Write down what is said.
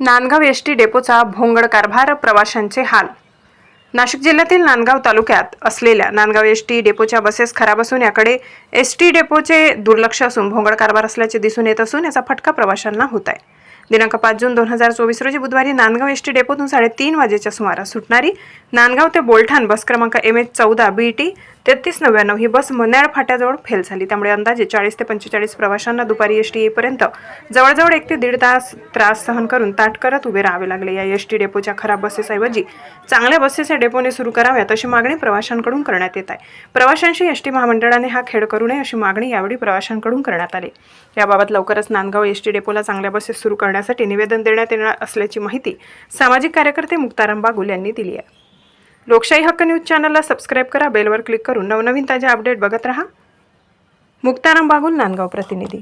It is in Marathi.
नांदगाव एस टी डेपोचा भोंगड कारभार प्रवाशांचे हाल. नाशिक जिल्ह्यातील नांदगाव तालुक्यात असलेल्या नांदगाव एस टी डेपोच्या बसेस खराब असून याकडे एस टी डेपोचे दुर्लक्ष असून भोंगड कारभार असल्याचे दिसून येत असून याचा फटका प्रवाशांना होत आहे. दिनांक पाच जून दोन हजार चोवीस रोजी बुधवारी नांदगाव एस टी डेपोतून साडेतीन वाजेच्या सुमारास सुटणारी नांदगाव ते बोलठाण बस क्रमांक एम एच चौदा बी टी तेहतीस नव्याण्णव ही बस मन्याळ फाट्याजवळ फेल झाली. त्यामुळे अंदाजे चाळीस ते पंचेचाळीस प्रवाशांना दुपारी एस टी येईपर्यंत जवळजवळ एक ते दीड तास त्रास सहन करून ताट करत उभे राहावे लागले. या एस टी डेपोच्या खराब बसेसऐवजी चांगल्या बसेस या डेपोने सुरू कराव्यात अशी मागणी प्रवाशांकडून करण्यात येत आहे. प्रवाशांशी एस टी महामंडळाने हा खेळ करू नये अशी मागणी यावेळी प्रवाशांकडून करण्यात आली. याबाबत लवकरच नांदगाव एस टी डेपोला चांगल्या बसेस सुरू करण्यासाठी निवेदन देण्यात येणार असल्याची माहिती सामाजिक कार्यकर्ते मुक्ताराम बागुल यांनी दिली आहे. लोकशाही हक्क न्यूज चॅनलला सबस्क्राईब करा बेलवर क्लिक करून नवनवीन ताज्या अपडेट बघत राहा. मुक्ताराम बागुल नांदगाव प्रतिनिधी.